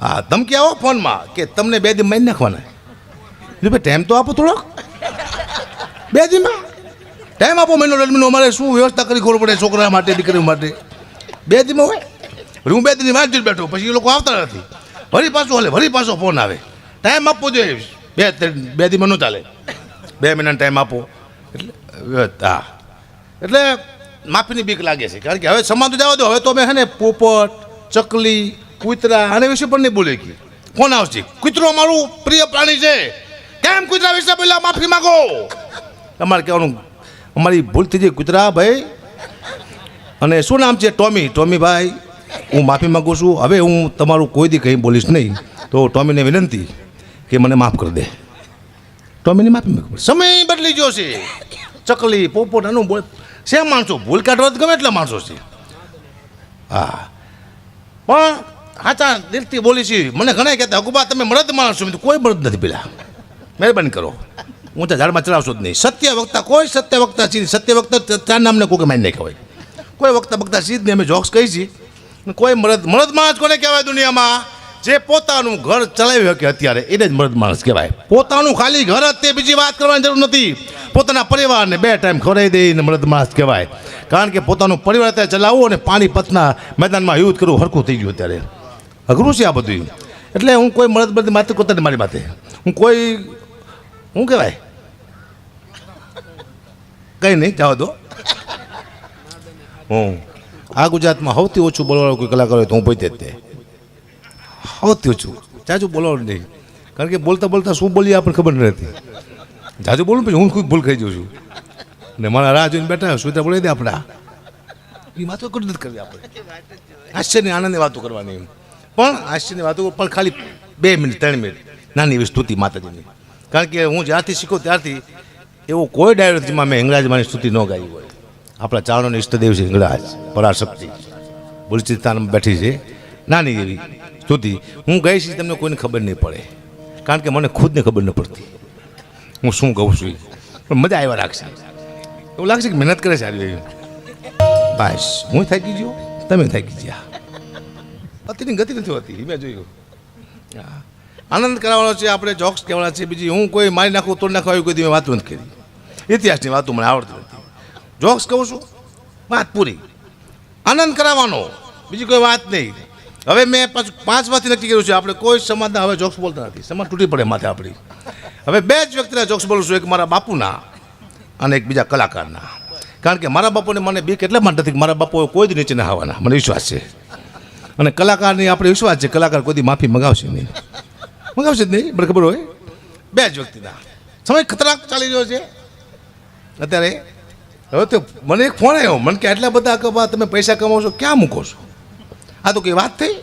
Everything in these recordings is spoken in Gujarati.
હા, ધમકી આવો ફોનમાં કે તમને બે દી મારી નાખવાના. ભાઈ, ટાઈમ તો આપો થોડોક. બે દીમાં. ટાઈમ આપો મહિનો દોઢ અમારે શું વ્યવસ્થા કરી ખબર પડે છોકરા માટે, દીકરીઓ માટે. બે દીમાં હોય. રૂમ બે દીની વાંચી બેઠો, પછી એ લોકો આવતા નથી. વળી પાછો હાલે વળી પાછો ફોન આવે. ટાઈમ આપવો જોઈએ. બે, ત્રણ- બે દીમાં ન ચાલે. બે મહિનાનો ટાઈમ આપો. એટલે હા. એટલે માફીની બીક લાગે છે. કારણ કે હવે સમાજ જવા દો. હવે તો અમે હે ને પોપટ, ચકલી કૂતરા આને વિશે પણ નહીં બોલે કે. કોણ આવશે? કૂતરો અમારું પ્રિય પ્રાણી છે. કેમ કૂતરા વિશે બોલ્યા માફી માંગો? તમારે કહેવાનું, અમારી ભૂલ થઈ જાય કૂતરા, ભાઈ. અને શું નામ છે? ટોમી. ટોમી, ભાઈ, હું માફી માગું છું. હવે હું તમારું કોઈ દી કંઈ બોલીશ નહીં. તો ટોમીને વિનંતી કે મને માફ કરી દે. ટોમીની માફી માગું. સમય બદલી ગયો છે. ચકલી, પોપટ, આનું બોલ. છે માણસો? ભૂલ કાઢવા ગમે એટલા માણસો છે. હા. પણ હાચા દિલથી બોલી છે. મને ઘણા કહેતા, અગુબા, તમે મળદ માણસ છો. કોઈ મળદ નથી પેલા. મહેરબાની કરો. હું તો ઝાડમાં ચડાવશો જ નહીં. સત્ય વક્તા, કોઈ સત્ય વક્તા છે સત્ય વક્તા ચાર નામને કોઈ મારી નાખ્યા હોય. કોઈ વક્તા વક્તા સીધ નહીં. અમે જોક્સ કહી છીએ. કોઈ મરદ મરદ માણસ કોને કહેવાય દુનિયામાં? જે પોતાનું ઘર ચલાવી શકે અત્યારે, એને જ મરદ માણસ કહેવાય. પોતાનું ખાલી ઘર જ તે બીજી વાત કરવાની જરૂર નથી. પોતાના પરિવારને બે ટાઈમ ખવડાવી દઈને મરદ માણસ કહેવાય. કારણ કે પોતાનું પરિવાર અત્યારે ચલાવવું અને પાણી પથના મેદાનમાં યુદ્ધ કરવું હરખું થઈ ગયું અત્યારે. અઘરું છે આ બધું એટલે હું કોઈ મરદ મરદ માથે કરતા મારી માથે. હું કોઈ શું કહેવાય? કંઈ નહીં, જવા દો. હું, આ ગુજરાતમાં સૌથી ઓછું બોલવાળો કોઈ કલાકાર હોય તો હું પોતે જ તે. સૌથી ઓછું. જાજુ બોલવાનું નહીં. કારણ કે બોલતા બોલતા શું બોલીએ આપણને ખબર નથી જાજુ બોલું પછી હું ખૂબ ભૂલ ખાઈ જાઉં છું. ને મારા રાહ જોઈને બેઠા સુવિધા બોલાવી દે આપણા. એ વાતો કરી નથી કરવી આપણે. આશ્ચર્ય આનંદની વાતો કરવાની. પણ આશ્ચર્યની વાતો પણ ખાલી બે મિનિટ, ત્રણ મિનિટ. નાની એવી સ્તુતિ માતાજીની. કારણ કે હું જ્યારથી શીખો ત્યારથી એવો કોઈ ડાયરેક્ટમાં મેં હિંગળાજ મારી સ્તુતિ ન ગાઈ હોય. આપણા ચારણોનો ઇષ્ટદેવ છે હિંગળાજ પરાશક્તિ બુલચિસ્તાનમાં બેઠી છે. નાની એવી સ્તુતિ. હું ગઈ છે તમને કોઈને ખબર નહીં પડે. કારણ કે મને ખુદને ખબર ન પડતી. હું શું કહું છું. પણ મજા આવ્યા રાખશે. એવું લાગશે કે મહેનત કરે સારી બસ. હું થાકી ગયો? તમે થાકી ગયા. અતિની ગતિ નથી હોતી મેં જોયું. આનંદ કરાવવાનો છે, આપણે જોક્સ કહેવાના છે, બીજી હું કોઈ મારી નાખું, તોડી નાખું, આવી કોઈ મેં વાતો નથી કરી. ઇતિહાસની વાતો મને આવડતી નથી. જોક્સ કહું છું, વાત પૂરી. આનંદ કરાવવાનો બીજી કોઈ વાત નહીં. હવે મેં પાછું પાંચ વાતથી નક્કી કર્યું છે, આપણે કોઈ સમાજના હવે જોક્સ બોલતા નથી. સમાજ તૂટી પડે માથે આપણી. હવે બે જ વ્યક્તિના જોક્સ બોલું છું, એક મારા બાપુના અને એક બીજા કલાકારના. કારણ કે મારા બાપુને મને બીક એટલા માટે નથી મારા બાપુ કોઈ જ નીચે ના આવવાના, મને વિશ્વાસ છે. અને કલાકારની આપણે વિશ્વાસ છે, કલાકાર કોઈ માફી મગાવશે નહીં. મગાવશે જ નહીં, મને ખબર હોય. બે જ વ્યક્તિના સમય ખતરનાક ચાલી રહ્યો છે. અત્યારે હવે તો મને એક ફોન આવ્યો, મને કે આટલા બધા કમા તમે પૈસા કમાવો છો, ક્યાં મૂકો છો? આ તો કંઈ વાત થઈ?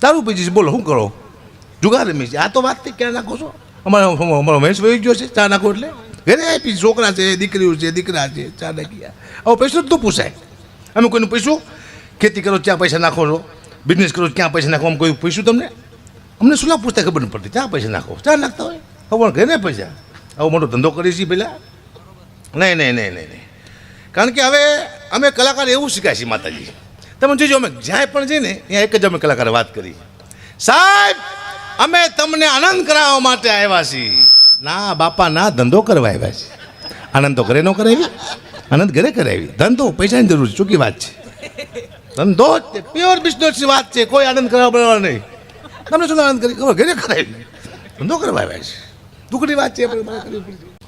તારું પીજી બોલો, શું કરો? જુગાર રમી છે. આ તો વાત થઈ ક્યાં નાખો છો? અમારો અમારો મહેશ વહી ગયો છે, ચા નાખો એટલે. ઘરે આપી છોકરા છે, દીકરીઓ છે, દીકરા છે, ચા નાખી આવો પૈસો તો પૂછાય. અમે કોઈનું પૈસું ખેતી કરો, ચા પૈસા નાખો છો. બિઝનેસ કરો, ક્યાં પૈસા નાખો, આમ કોઈ પૂછ્યું તમને? અમને શું પૂછતા? ખબર નહીં પડતી. ક્યાં પૈસા નાખો. ચા નાખતા હોય? હવે ઘરે પૈસા. આવો મોટો ધંધો કરીએ છીએ પહેલાં. નહીં નહીં નહીં નહીં નહીં. કારણ કે હવે અમે કલાકાર એવું શીખ્યા છીએ માતાજી. તમે જોજો, અમે જ્યાં પણ જઈએ ને, ત્યાં એક જ અમે કલાકારે વાત કરી. સાહેબ, અમે તમને આનંદ કરાવવા માટે આવ્યા છીએ. ના, બાપા, ના, ધંધો કરવા આવ્યા છે આનંદ તો ઘરે ન કરાવી. આનંદ ઘરે કરાવી. ધંધો, પૈસાની જરૂર છે. ચૂકી વાત છે. ધંધો જ પ્યોર બિઝનેસની વાત છે, કોઈ આનંદ કરવા બરાબર નહીં. તમને શું આનંદ કરી? ખબર, ઘરે કરાય ધંધો કરવા આવ્યા છે દુઃખની વાત છે.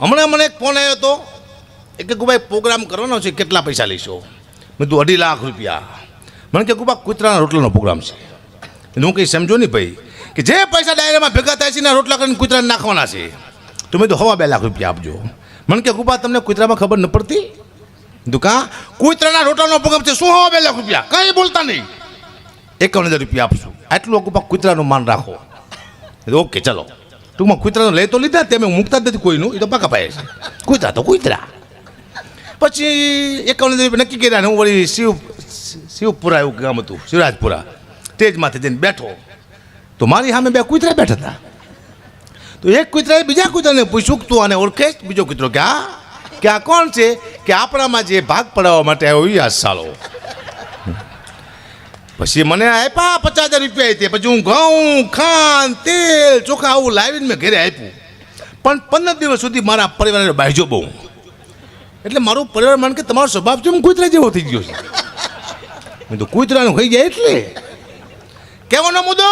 હમણાં મને એક ફોન આવ્યો હતો. એ કે ગુભાઈ પ્રોગ્રામ કરવાનો છે, કેટલા પૈસા લઈશો? મેં તું અઢી લાખ રૂપિયા. મને કે, ગુબા, કૂતરાના રોટલાનો પ્રોગ્રામ છે. હું કંઈ સમજો નહીં ભાઈ, કે જે પૈસા ડાયરામાં ભેગા થાય છે ને રોટલા કરીને કૂતરાને નાખવાના છે. તો મેં તો હવા બે લાખ રૂપિયા આપજો. મને કે, ગુબા, તમને કૂતરામાં ખબર ન પડતી? તું કુતરાના રોટલાનો પ્રોગ્રામ છે. શું હવા બે લાખ રૂપિયા? કંઈ બોલતા નહીં. એકાવન હજાર રૂપિયા આપશું. આટલું ગુબા કૂતરાનું માન રાખો. ઓકે, ચલો. ટૂંકમાં કૂતરાનો લઈ તો લીધા, તેમ મૂકતા જ નથી કોઈનું. એ તો પાકા પાય છે. કૂતરા તો કૂતરા. પછી એકાવન હજાર રૂપિયા નક્કી કર્યા હું વળી શિવ, શિવપુરા એવું ગામ હતું, શિવરાજપુરા. તેજમાંથી જઈને બેઠો. તો મારી સામે બે કૂતરા બેઠા હતા. તો એક કૂતરાએ બીજા કૂતરાને પૂછ્યું, તું આને ઓળખે બીજો કૂતરો કે આ કે આ કોણ છે? કે આપણામાં જે ભાગ પડાવવા માટે આવ્યો એ આ સાલો. પછી મને આપ્યા પચાસ હજાર રૂપિયા તે. પછી હું ઘઉં, ખાંડ, તેલ, ચોખા આવું લાવીને મેં ઘરે આપ્યું. પણ પંદર દિવસ સુધી મારા પરિવારને બાજ્યો બહુ. એટલે મારું પરિવાર માન કે તમારો સ્વભાવ છે હું કૂતરા જેવો થઈ ગયો છે. તો કૂતરાનું ખાઈ જાય એટલે. કહેવાનો મુદ્દો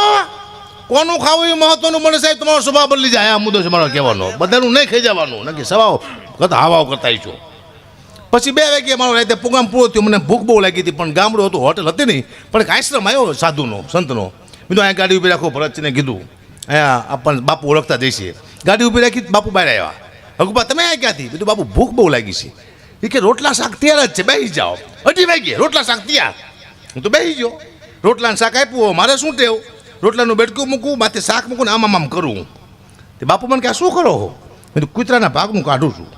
કોનું ખાવું એ મહત્વનું મળે સાહેબ, તમારો સ્વભાવ બદલી જાય. આ મુદ્દો છે મારો કહેવાનો. બધાનું નહીં ખાઈ જવાનું. નક્કી સ્વભાવ કરતા હાવાઓ કરતા છો પછી બે વાગે મારો રાતે પ્રોગ્રામ પૂરો થયો. મને ભૂખ બહુ લાગી હતી, પણ ગામડું હતું, હોટલ હતી નહીં. પણ એક આશ્રમ આવ્યો સાધુનો, સંતનો. તો અહીંયા ગાડી ઊભી રાખો, ભરતજીને કીધું. અહીંયા આપણને બાપુ ઓળખતા જઈશે ગાડી ઊભી રાખી, બાપુ બહાર આવ્યા. હકુબા તમે અહીંયા ક્યાંથી? બીજું બાપુ, ભૂખ બહુ લાગી છે. એ કે, રોટલા શાક તૈયાર જ છે બેસી જાઓ. અઢી વાગે રોટલા શાક તૈયાર. હું તો બેસી ગયો. રોટલાનું શાક આપ્યું મારે શું ટેવ? રોટલાનું બેડકું મૂકું માથે શાક મૂકું ને આમ આમ કરું. તે બાપુ મને કે શું કરો હો? મેં કૂતરાના ભાગનું કાઢું છું.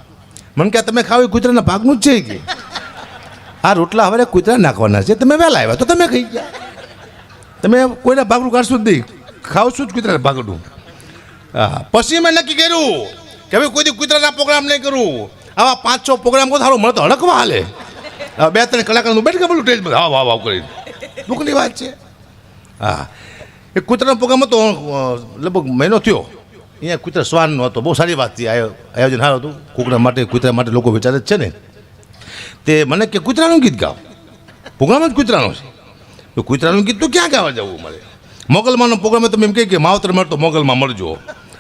મને કે તમે ખાવ કૂતરાના ભાગનું જ છે કે? આ રોટલા હવે કૂતરા નાખવાના છે. તમે વહેલા આવ્યા તો તમે ખાઈ ગયા. તમે કોઈના ભાગનું કાઢશો જ નહીં. ખાવશું જ કૂતરાના ભાગનું. હા, પછી મેં નક્કી કર્યું કે હવે કોઈ કૂતરાના પ્રોગ્રામ નહીં કરું. આવા પાંચ છ પ્રોગ્રામ કહો સારું મને તો હડકવા હાલે. બે ત્રણ કલાકારનું બેઠ બધું ટેજ બધા હાવ હાવ હાવ કરી દુઃખની વાત છે. હા. એ કૂતરાનો પ્રોગ્રામ હતો લગભગ મહિનો થયો. અહીંયા કૂતરા શ્વાનનો હતો. બહુ સારી વાત હતી. આયો- આયોજન સારું હતું. કૂકરા માટે કૂતરા માટે લોકો વિચારે જ છે ને. તે મને કે, કૂતરાનું ગીત ગાવ પ્રોગ્રામ જ કૂતરાનો છે. તો કૂતરાનું ગીત તો ક્યાં ગાવા જવું મારે મોગલમાંનો પ્રોગ્રામ તમે એમ કહે કે, માવતર મળતો મોગલમાં મળજો.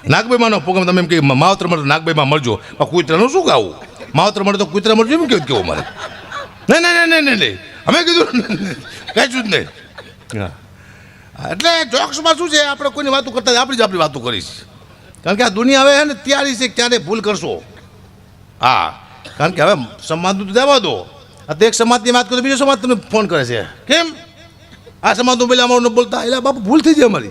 નાગભાઈમાંનો પ્રોગ્રામ તમે એમ કહે માવતર મળતો નાગભાઈમાં મળજો. કૂતરાનું શું ગાવું? માવતર મળતો કૂતરા મળજો એમ કેવું કેવું મારે નહીં નહીં નહીં નહીં નહીં અમે કીધું, કાંઈ જ નહીં. હા. એટલે જોક્સમાં શું છે? આપણે કોઈની વાતો કરતા આપણી જ આપણી વાતો કરીશ. કારણ કે આ દુનિયા હવે છે ને, તૈયારી છે ક્યારે ભૂલ કરશો. હા. કારણ કે હવે સમાજ તો જવા દો. આ તો એક સમાજની વાત કરો, બીજો સમાજ તમને ફોન કરે છે. કેમ? આ સમાજનું પેલા અમારું બોલતા. એટલે બાપુ, ભૂલ થઈ જાય અમારી.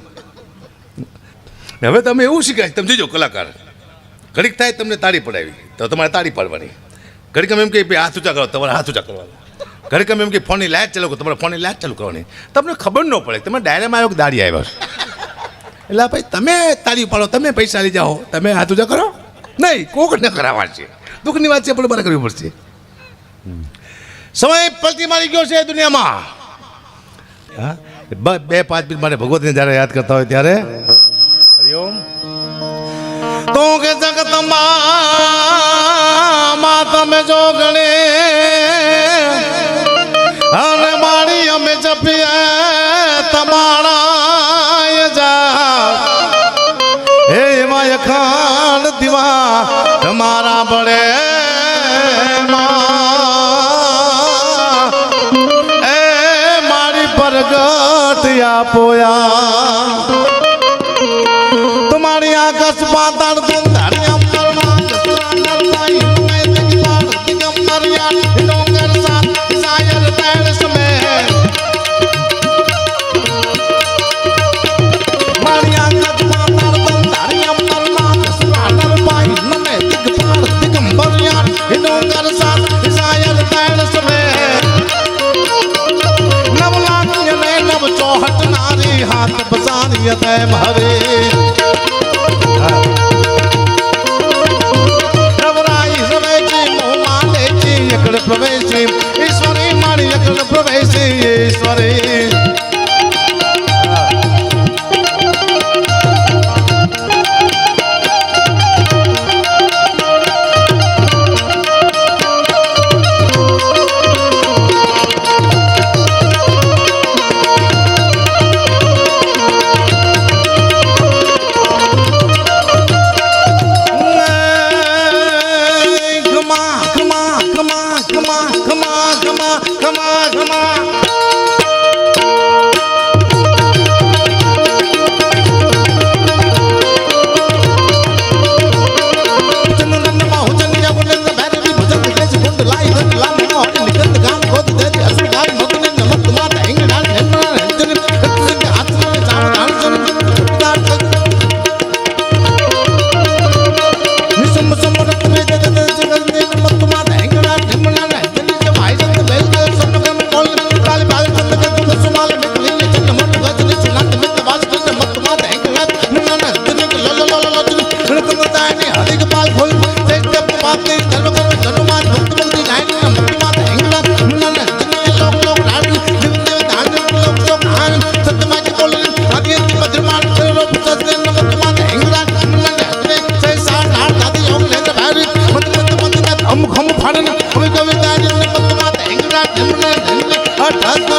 હવે તમે એવું શીખાય તમે જોજો કલાકાર. ઘડીક થાય તમને તાળી પડાવી. તો તમારે તાળી પાડવાની. ઘડીક એમ કે હાથ ઊંચા કરો. તમારે હાથ ઊંચા કરવાના. ઘડીક એમ કે ફોનની લાઇટ ચાલુ કરો, તમારે ફોનની લાઇટ ચાલુ કરવાની. તમને ખબર ન પડે તમે ડાયરામાં આવ્યો દાડી આવ્યો. એટલે ભાઈ, તમે તાળી પાડો તમે પૈસા લઈ જાઓ, તમે હાથ ઊંચા કરો. નહીં, કોક ન કરાવવા છે. દુઃખની વાત છે, પણ મારે કરવી પડશે. સમય પલટી મારી ગયો છે દુનિયામાં. હા? બે પાંચ મિનિટ માટે ભગવતને જ્યારે યાદ કરતા હોય ત્યારે. હરિઓમ તો કે જગતમાં તમે જો ગણે આપોયા તમારી આકાશ પાતાળ પ્રવેશી ઈશ્વરી. life.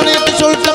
Lanet Sultan